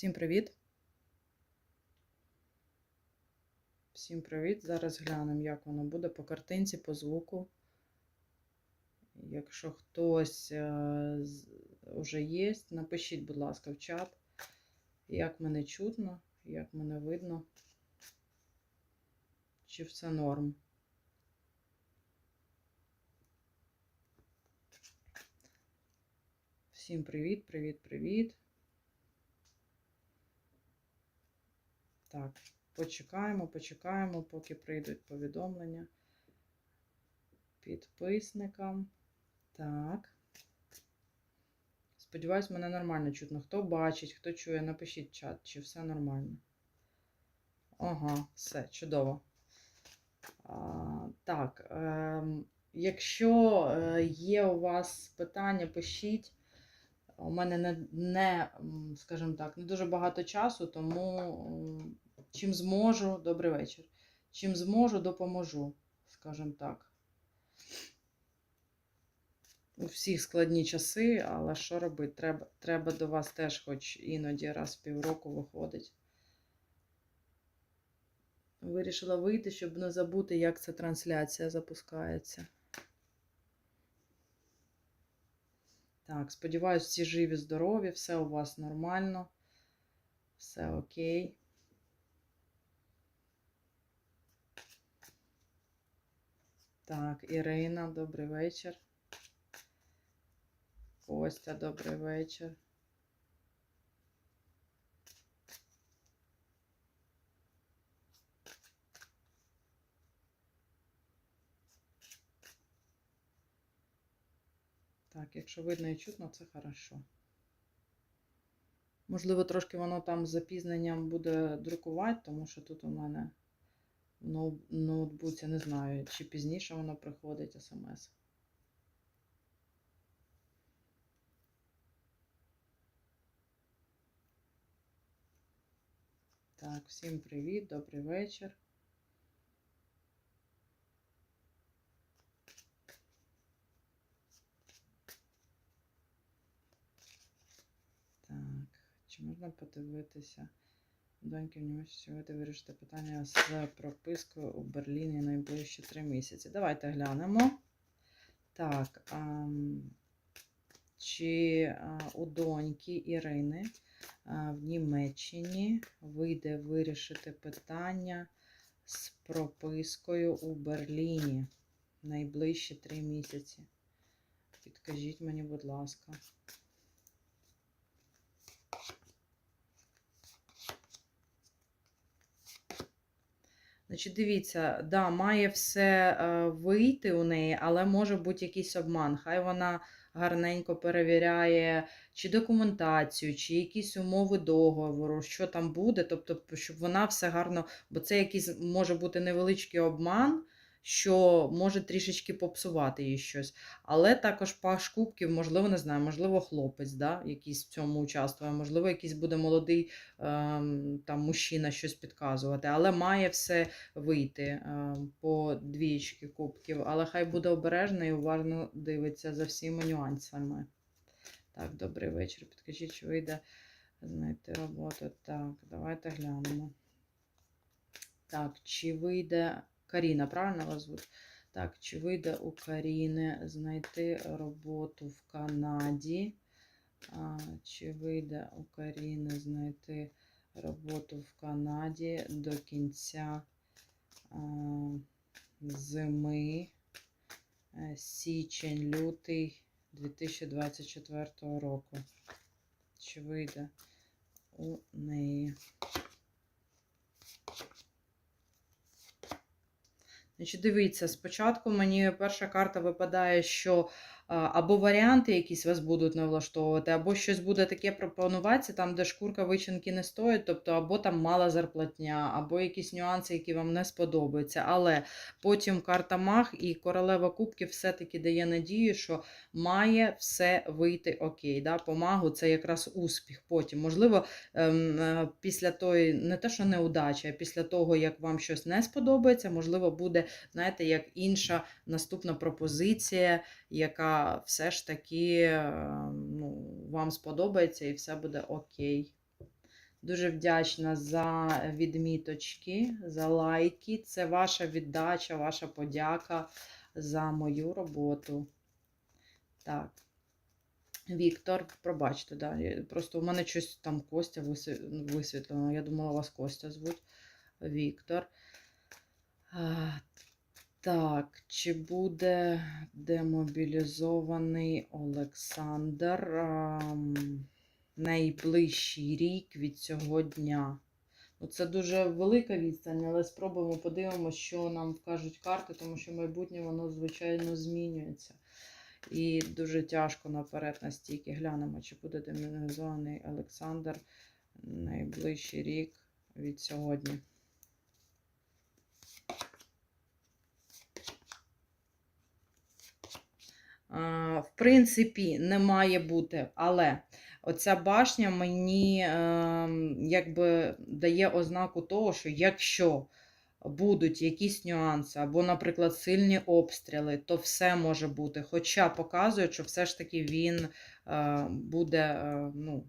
Всім привіт. Всім привіт. Зараз глянемо, як воно буде по картинці, по звуку. Якщо хтось е, вже є, напишіть, будь ласка, в чат, як мене чутно, як мене видно, чи все норм. Всім привіт, привіт, привіт. Так, почекаємо, почекаємо, поки прийдуть повідомлення підписникам. Так. Сподіваюсь, мене нормально чутно. Хто бачить, хто чує, напишіть чат, чи все нормально. Ага, все, чудово. А, так, ем, якщо е, є у вас питання, пишіть. У мене не, не, скажімо так, не дуже багато часу, тому чим зможу, добрий вечір. Чим зможу, допоможу, скажімо так. У всіх складні часи, але що робити? Треба, треба до вас теж, хоч іноді раз в півроку виходить. Вирішила вийти, щоб не забути, як ця трансляція запускається. Так, сподіваюсь, всі живі, здорові, все у вас нормально, все окей. Так, Ірина, добрий вечір. Костя, добрий вечір. Так, якщо видно і чутно, це хорошо. Можливо, трошки воно там з запізненням буде друкувати, тому що тут у мене в ноу- ноутбуці, не знаю, чи пізніше воно приходить смс. Так, всім привіт, добрий вечір. Так, чи можна подивитися? Доньки в нього сьогодні вирішити питання з пропискою у Берліні найближчі три місяці. Давайте глянемо. Так, ам, чи а, у доньки Ірини а, в Німеччині вийде вирішити питання з пропискою у Берліні найближчі три місяці? Підкажіть мені, будь ласка. Значить, дивіться, да, має все е, вийти у неї, але може бути якийсь обман. Хай вона гарненько перевіряє чи документацію, чи якісь умови договору, що там буде, тобто, щоб вона все гарно, бо це якийсь може бути невеличкий обман, що може трішечки попсувати їй щось. Але також паш кубків, можливо, не знаю, можливо, хлопець, да, якийсь в цьому участвує, можливо, якийсь буде молодий ем, там мужчина щось підказувати, але має все вийти е, по двічки кубків, але хай буде обережна і уважно дивиться за всіма нюансами. Так, добрий вечір. Підкажіть, чи вийде знайти роботу. Так, давайте глянемо. Так, чи вийде Каріна, правильно вас звуть? Так, чи вийде у Каріни знайти роботу в Канаді? А, чи вийде у Каріни знайти роботу в Канаді до кінця а, зими, е, січень, лютий 2024 року? Чи вийде у неї? Значить, дивіться, спочатку мені перша карта випадає, що або варіанти якісь вас будуть не влаштовувати, або щось буде таке пропонуватися, там, де шкурка вичинки не стоїть, тобто або там мала зарплатня, або якісь нюанси, які вам не сподобаються. Але потім карта Мах і королева кубків все-таки дає надію, що має все вийти окей. Да? По магу це якраз успіх. Потім, можливо, ем, е, після тої, не те, що неудача, а після того, як вам щось не сподобається, можливо, буде, знаєте, як інша наступна пропозиція, яка все ж таки ну, вам сподобається і все буде окей. Дуже вдячна за відміточки, за лайки. Це ваша віддача, ваша подяка за мою роботу. Так. Віктор, пробачте, да. Просто у мене щось там Костя висвітлено. Я думала, вас Костя звуть. Віктор. А, так, чи буде демобілізований Олександр ам, найближчий рік від цього дня? Ну, це дуже велика відстань, але спробуємо подивимося, що нам вкажуть карти, тому що майбутнє воно, звичайно, змінюється. І дуже тяжко наперед настільки. Глянемо, чи буде демобілізований Олександр найближчий рік від сьогодні. В принципі, не має бути, але оця башня мені ем, якби дає ознаку того, що якщо будуть якісь нюанси, або, наприклад, сильні обстріли, то все може бути. Хоча показує, що все ж таки він е, буде е, ну,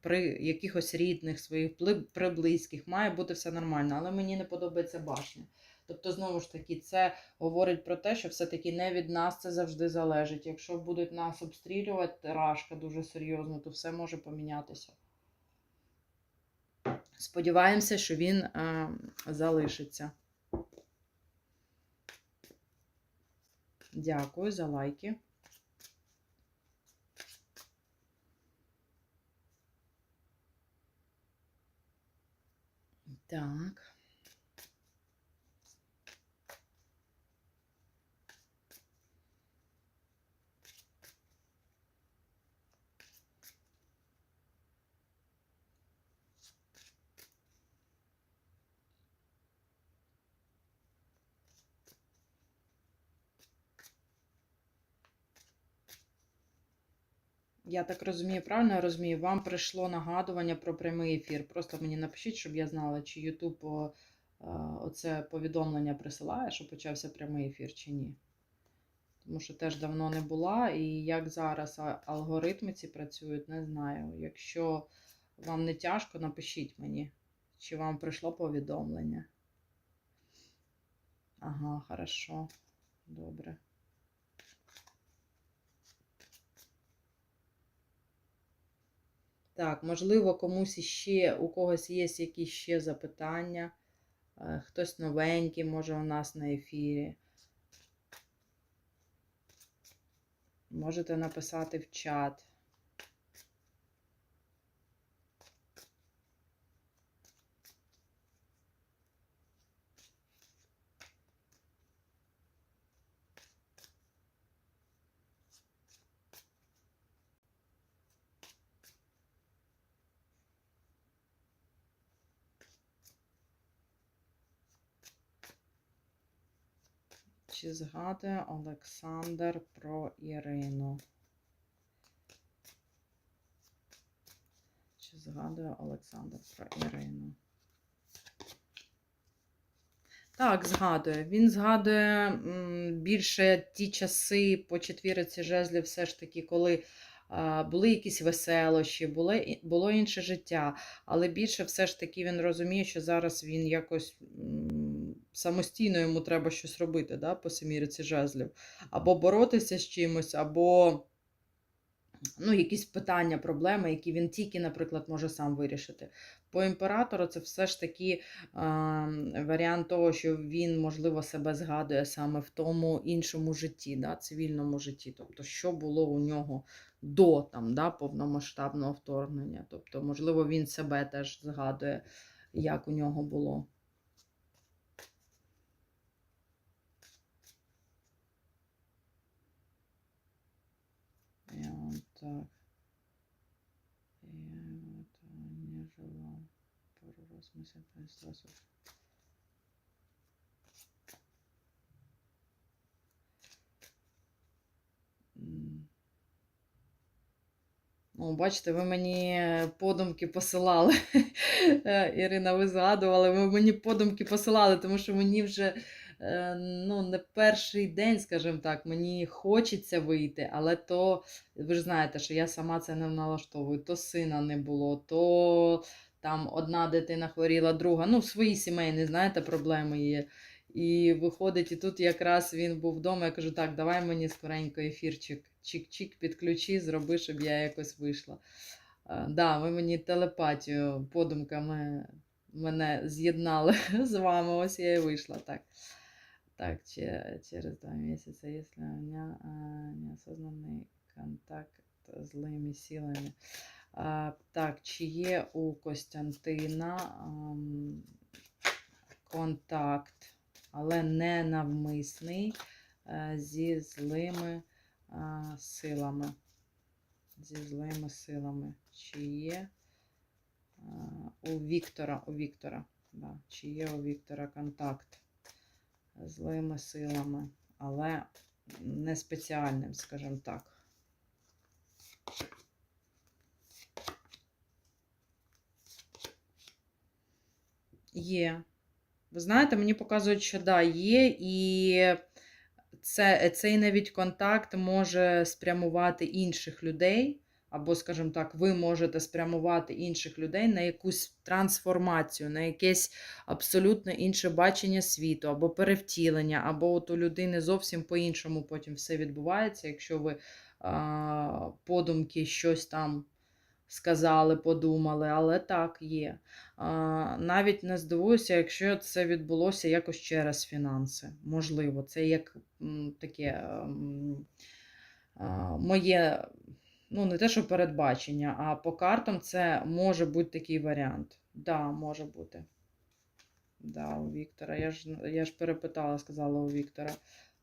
при якихось рідних своїх, пли- при близьких, має бути все нормально, але мені не подобається башня. Тобто, знову ж таки, це говорить про те, що все-таки не від нас це завжди залежить. Якщо будуть нас обстрілювати рашка дуже серйозно, то все може помінятися. Сподіваємося, що він е, залишиться. Дякую за лайки. Так. Я так розумію, правильно я розумію, вам прийшло нагадування про прямий ефір. Просто мені напишіть, щоб я знала, чи YouTube е, оце повідомлення присилає, що почався прямий ефір, чи ні. Тому що теж давно не була, і як зараз алгоритми ці працюють, не знаю. Якщо вам не тяжко, напишіть мені, чи вам прийшло повідомлення. Ага, хорошо. Добре. Так, можливо, комусь іще, у когось є якісь ще запитання. Е, Хтось новенький, може, у нас на ефірі. Можете написати в чат. Чи згадує Олександр про Ірину? Чи згадує Олександр про Ірину? Так, згадує. Він згадує більше ті часи по четвіриці жезлів, все ж таки, коли були якісь веселощі, було, було інше життя. Але більше все ж таки він розуміє, що зараз він якось самостійно йому треба щось робити да, по семірці жезлів. Або боротися з чимось, або ну, якісь питання, проблеми, які він тільки, наприклад, може сам вирішити. По імператору це все ж таки е, варіант того, що він, можливо, себе згадує саме в тому іншому житті, да, цивільному житті. Тобто, що було у нього до там, да, повномасштабного вторгнення. Тобто, можливо, він себе теж згадує, як у нього було. Я вот так. Я вот не жила. Пару раз мы себя сразу. М. Ну, бачите, ви мені подумки посилали. Е, Ірина, ви згадували, ви мені подумки посилали, тому що мені вже ну, не перший день, скажімо так, мені хочеться вийти, але то ви ж знаєте, що я сама це не налаштовую. То сина не було, то там одна дитина хворіла, друга. Ну, свої сімейні, знаєте, проблеми є. І виходить, і тут якраз він був вдома. Я кажу, так, давай мені скоренько ефірчик, чик-чик, підключи, зроби, щоб я якось вийшла. Да, ви мені телепатію подумками мене з'єднали з вами. Ось я і вийшла. Так, так че- через два місяці, якщо у мене неосознанний контакт з злими силами. А, так, чи є у Костянтина контакт, але не навмисний зі злими а, силами. Зі злими силами. Чи є а, у Віктора, у Віктора, да, чи є у Віктора контакт злими силами, але не спеціальним, скажімо так. Є. Ви знаєте, мені показують, що да, є, і це, цей навіть контакт може спрямувати інших людей, або, скажімо так, ви можете спрямувати інших людей на якусь трансформацію, на якесь абсолютно інше бачення світу, або перевтілення, або от у людини зовсім по-іншому потім все відбувається, якщо ви а, подумки щось там сказали, подумали, але так, є. А, Навіть не здивуюся, якщо це відбулося якось через фінанси. Можливо, це як таке а, моє, ну, не те, що передбачення, а по картам це може бути такий варіант. Да, може бути. Да, у Віктора. Я ж, я ж перепитала, сказала у Віктора.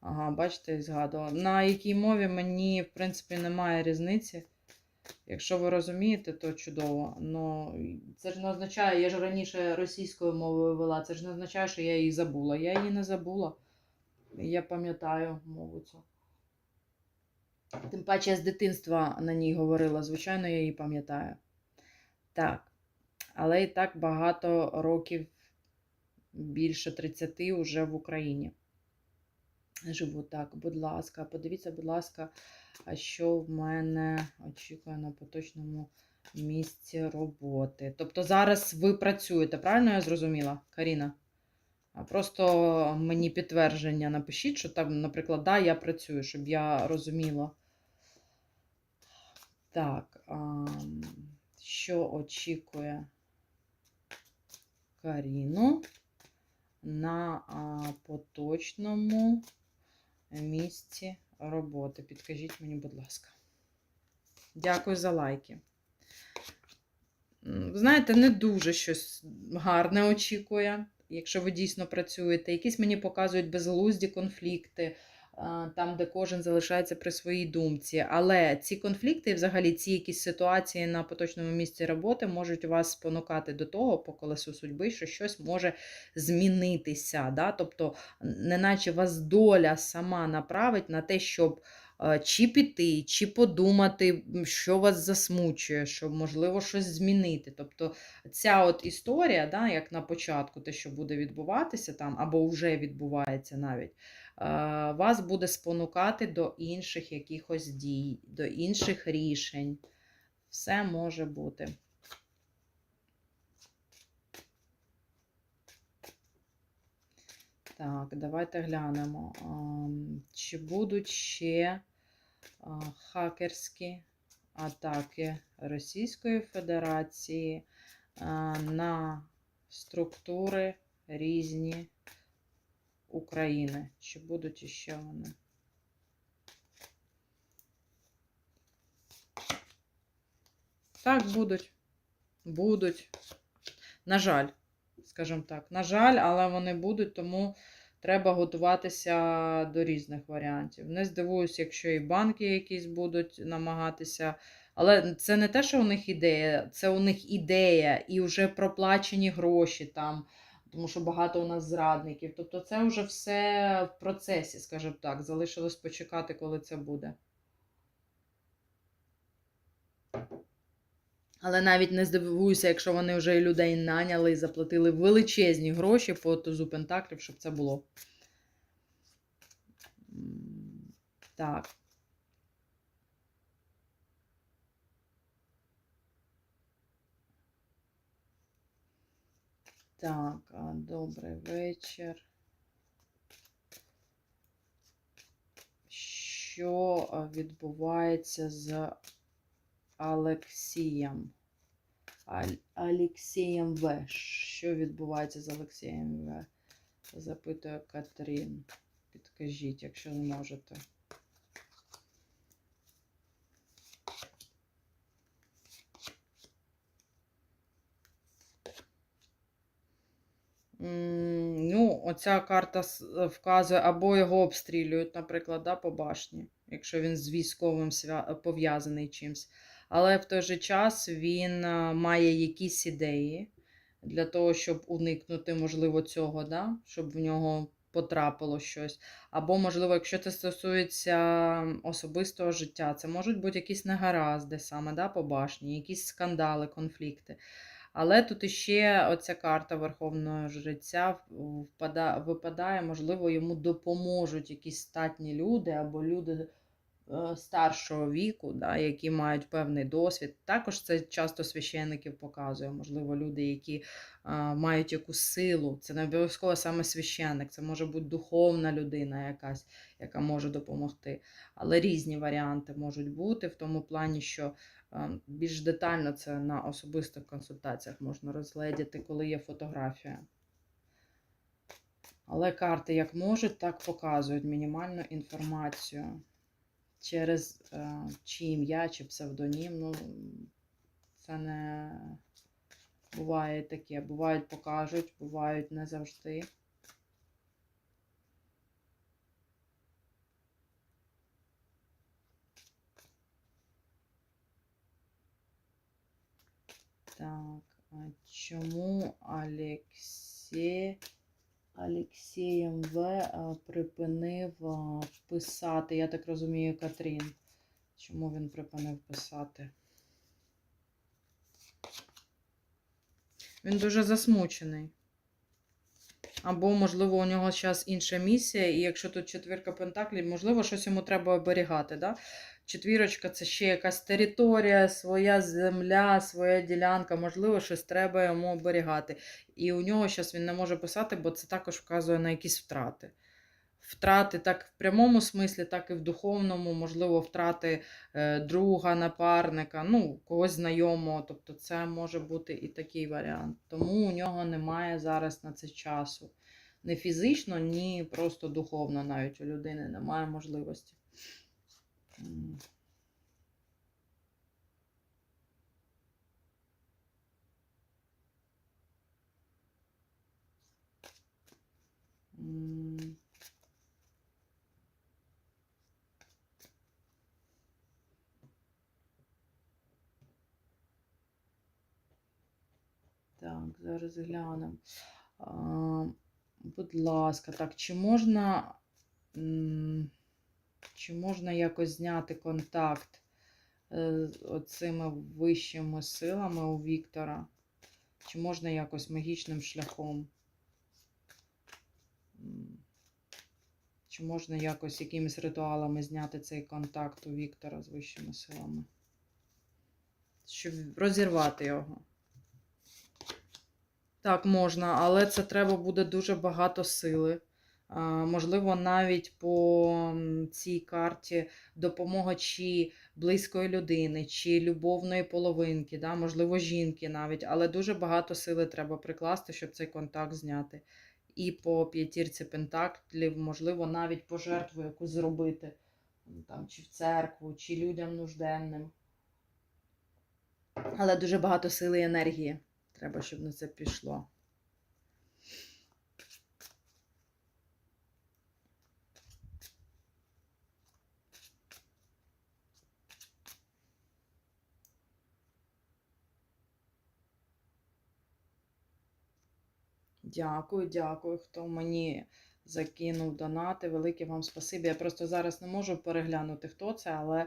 Ага, бачите, згадувала. На якій мові мені, в принципі, немає різниці. Якщо ви розумієте, то чудово. Но це ж не означає, я ж раніше російською мовою вела, це ж не означає, що я її забула. Я її не забула. Я пам'ятаю мову цю. Тим паче я з дитинства на ній говорила, звичайно, я її пам'ятаю. Так. Але і так багато років, більше 30 вже в Україні. Живу так, будь ласка, подивіться, будь ласка, а що в мене очікує на поточному місці роботи. Тобто зараз ви працюєте, правильно я зрозуміла, Каріна? Просто мені підтвердження напишіть, що там, наприклад, да, я працюю, щоб я розуміла. Так, а, що очікує Каріну на а, поточному місці роботи. Підкажіть мені, будь ласка. Дякую за лайки. Знаєте, не дуже щось гарне очікує, якщо ви дійсно працюєте. Якісь мені показують безглузді конфлікти, там, де кожен залишається при своїй думці. Але ці конфлікти, взагалі ці якісь ситуації на поточному місці роботи можуть вас спонукати до того, по колесу судьби, що щось може змінитися. Да? Тобто, неначе вас доля сама направить на те, щоб е, чи піти, чи подумати, що вас засмучує, щоб можливо щось змінити. Тобто ця от історія, да, як на початку, те, що буде відбуватися там, або вже відбувається навіть, е, вас буде спонукати до інших якихось дій, до інших рішень. Все може бути. Так, давайте глянемо. Чи будуть ще хакерські атаки Російської Федерації на структури різні України? Чи будуть іще вони? Так, будуть. Будуть. На жаль, скажімо так. На жаль, але вони будуть, тому треба готуватися до різних варіантів. Не здивуюсь, якщо і банки якісь будуть намагатися. Але це не те, що у них ідея, це у них ідея і вже проплачені гроші там, тому що багато у нас зрадників. Тобто це вже все в процесі, скажімо так. Залишилось почекати, коли це буде. Але навіть не здивуюся, якщо вони вже і людей наняли і заплатили величезні гроші по тузу Пентаклів, щоб це було. Так. Так, добрий вечір. Що відбувається з Олексієм? Аль- Олексієм В. Що відбувається з Олексієм В? Запитує Катрін. Підкажіть, якщо не можете. Ну, оця карта е, вказує, або його обстрілюють, наприклад, да, по башні, якщо він з військовим свя- пов'язаний чимсь. Але в той же час він е, має якісь ідеї для того, щоб уникнути, можливо, цього, да? щоб в нього потрапило щось. Або, можливо, якщо це стосується особистого життя, це можуть бути якісь негаразди саме да, по башні, якісь скандали, конфлікти. Але тут іще оця карта Верховного Жреця впада, випадає, можливо, йому допоможуть якісь статні люди або люди старшого віку, да, які мають певний досвід. Також це часто священників показує, можливо, люди, які е, мають якусь силу. Це не обов'язково саме священник, це може бути духовна людина якась, яка може допомогти. Але різні варіанти можуть бути в тому плані, що е, більш детально це на особистих консультаціях можна розгледіти, коли є фотографія. Але карти як можуть, так показують мінімальну інформацію через е, чи ім'я, чи псевдонім. Ну, це не буває таке. Бувають покажуть, бувають не завжди. Так, а чому Алексей Алексієм В припинив а, писати? Я так розумію, Катрін. Чому він припинив писати? Він дуже засмучений. Або, можливо, у нього зараз інша місія, і якщо тут четвірка пентаклів, можливо, щось йому треба оберігати. Да? Четвірочка це ще якась територія, своя земля, своя ділянка, можливо, щось треба йому оберігати. І у нього зараз він не може писати, бо це також вказує на якісь втрати. Втрати так в прямому смислі, так і в духовному, можливо, втрати е, друга, напарника, ну, когось знайомого. Тобто це може бути і такий варіант. Тому у нього немає зараз на це часу. Не фізично, ні просто духовно навіть у людини немає можливості. Так, зараз глянемо. А, будь ласка, так, чи можна, чи можна якось зняти контакт е, з оцими вищими силами у Віктора? Чи можна якось магічним шляхом? Чи можна якось якимись ритуалами зняти цей контакт у Віктора з вищими силами? Щоб розірвати його. Так, можна, але це треба буде дуже багато сили. Можливо, навіть по цій карті допомога чи близької людини, чи любовної половинки, да? можливо, жінки навіть, але дуже багато сили треба прикласти, щоб цей контакт зняти. І по п'ятірці пентаклів, можливо, навіть пожертву якусь зробити, там, чи в церкву, чи людям нужденним. Але дуже багато сили і енергії. Треба, щоб на це пішло. Дякую, дякую, хто мені закинув донати. Велике вам спасибі. Я просто зараз не можу переглянути, хто це, але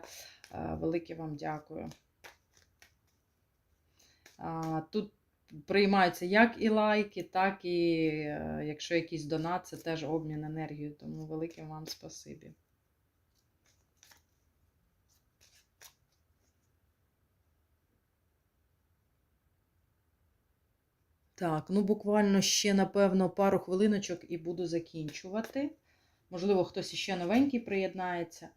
е, велике вам дякую. Тут приймаються як і лайки, так і е, якщо якийсь донат, це теж обмін енергією. Тому велике вам спасибі. Так, ну буквально ще, напевно, пару хвилиночок і буду закінчувати. Можливо, хтось іще новенький приєднається.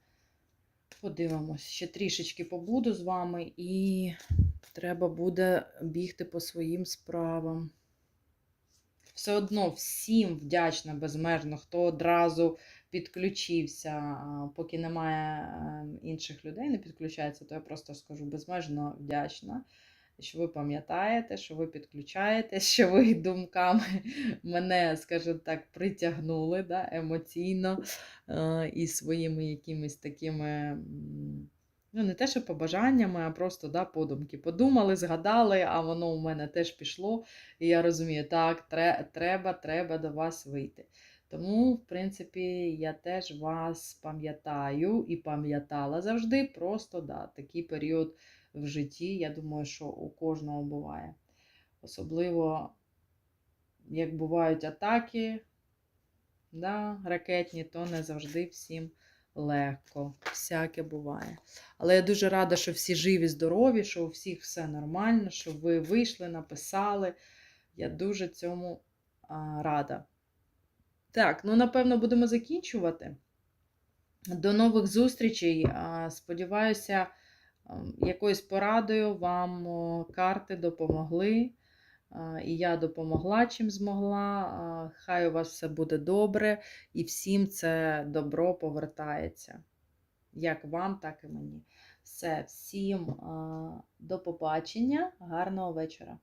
Подивимось, ще трішечки побуду з вами, і треба буде бігти по своїм справам. Все одно всім вдячна безмежно, хто одразу підключився, поки немає е, інших людей, не підключається, то я просто скажу безмежно вдячна, що ви пам'ятаєте, що ви підключаєтесь, що ви думками мене, скажімо так, притягнули да, емоційно е, і своїми якимись такими. Ну, не те, що побажаннями, а просто да, подумки. Подумали, згадали, а воно у мене теж пішло. І я розумію, так, треба, треба до вас вийти. Тому, в принципі, я теж вас пам'ятаю і пам'ятала завжди. Просто да, такий період в житті, я думаю, що у кожного буває. Особливо, як бувають атаки да, ракетні, то не завжди всім легко. Всяке буває. Але я дуже рада, що всі живі, здорові, що у всіх все нормально, що ви вийшли, написали. Я дуже цьому рада. Так, ну напевно, будемо закінчувати. До нових зустрічей. Сподіваюся, якоюсь порадою вам карти допомогли. І я допомогла чим змогла. Хай у вас все буде добре, і всім це добро повертається. Як вам, так і мені. Все, всім до побачення, гарного вечора.